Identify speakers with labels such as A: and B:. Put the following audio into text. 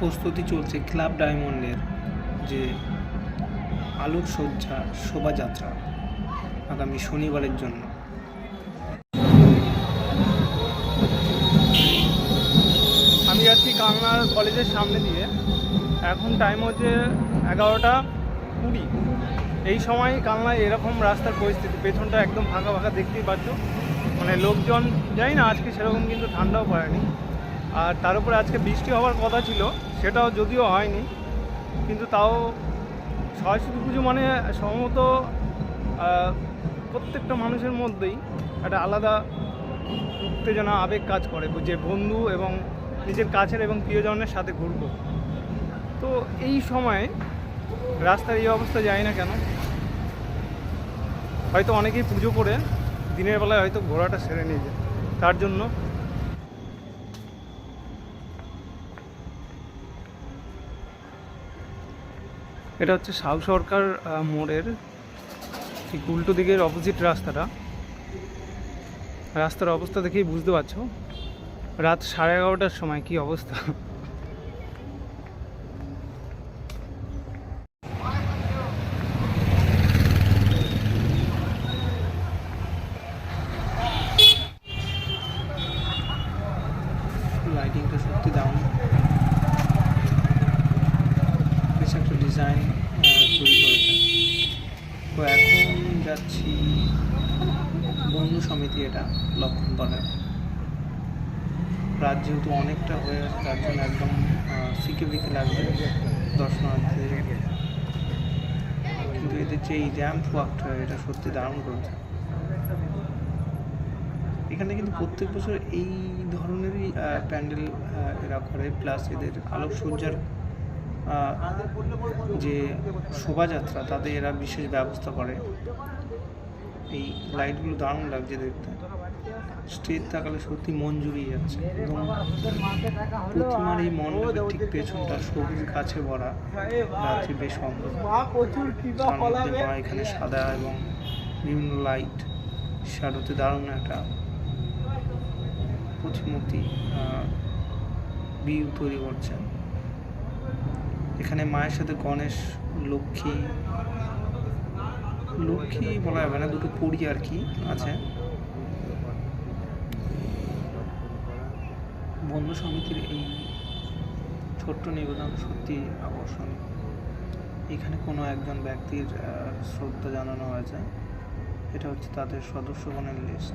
A: প্রস্তুতি চলছে ক্লাব ডায়মন্ডের যে আলোকসজ্জা শোভাযাত্রা আগামী শনিবারের জন্য।
B: আমি যাচ্ছি কালনার কলেজের সামনে দিয়ে। এখন টাইম হচ্ছে এগারোটা কুড়ি। এই সময় কালনায় এরকম রাস্তার পরিস্থিতি, পেছনটা একদম ফাঁকা ফাঁকা দেখতেই পাচ্ছ। মানে লোকজন যাই না আজকে সেরকম কিন্তু ঠান্ডাও পড়েনি। আর তার উপরে আজকে বৃষ্টি হওয়ার কথা ছিল, সেটাও যদিও হয়নি, কিন্তু তাও সরস্বতী পুজো মানে সম্ভবত প্রত্যেকটা মানুষের মধ্যেই একটা আলাদা উত্তেজনা, আবেগ কাজ করে, যে বন্ধু এবং নিজের কাছের এবং প্রিয়জনের সাথে ঘুরবো। তো এই সময়ে রাস্তার এই অবস্থা যায় না কেন, হয়তো অনেকেই পুজো করে দিনের বেলায় হয়তো ঘোড়াটা সেরে নিয়ে যায়। তার জন্য এটা হচ্ছে সাউ সরকার মোড়ের ঠিক উল্টো দিকের অপোজিট রাস্তাটা। রাস্তার অবস্থা দেখেই বুঝতে পারছ। রাত সাড়ে এগারোটার সময়, কি অবস্থা?
A: লাইটিংটা সত্যি দারুণ। ডিজাইন তৈরি করেছে। তো এখন যাচ্ছি বন্ধু সমিতি এটা লক্ষণ লক্ষণপাড়ায়। রাত যেহেতু অনেকটা হয়ে গেছে, তার জন্য একদম ফিকে ফিকে লাগবে দর্শনার্থীদের। কিন্তু এদের যে এই র্যাম্প ওয়াকটা এটা সত্যি দারুণ করেছে। এখানে কিন্তু প্রত্যেক বছর এই ধরনেরই প্যান্ডেল এরা করে, প্লাস এদের আলোকসজ্জার যে শোভাযাত্রা তাদের এরা বিশেষ ব্যবস্থা করে। এই লাইটগুলো দারুণ লাগছে দেখতে। স্টেজ তাকালে সত্যি মন জুড়িয়ে যাচ্ছে। এবং প্রতিমার এই মণ্ডপের ঠিক পেছনটা সবুজ গাছে ভরা, রাত্রি বেশ মা এখানে সাদা এবং বিভিন্ন লাইট শ্যাডোতে দারুণ একটা প্রতিমূর্তি বিউ তৈরি করছেন এখানে মায়ের সাথে গণেশ, লক্ষ্মী লক্ষ্মী বলা যাবে না, দুটো পরি আর কি আছে। বন্ধু সমিতির এই ছোট্ট নিবেদন সত্যি আকর্ষণীয়। এখানে কোনো একজন ব্যক্তির শ্রদ্ধা জানানো হয়েছে। এটা হচ্ছে তাদের সদস্যগণের লিস্ট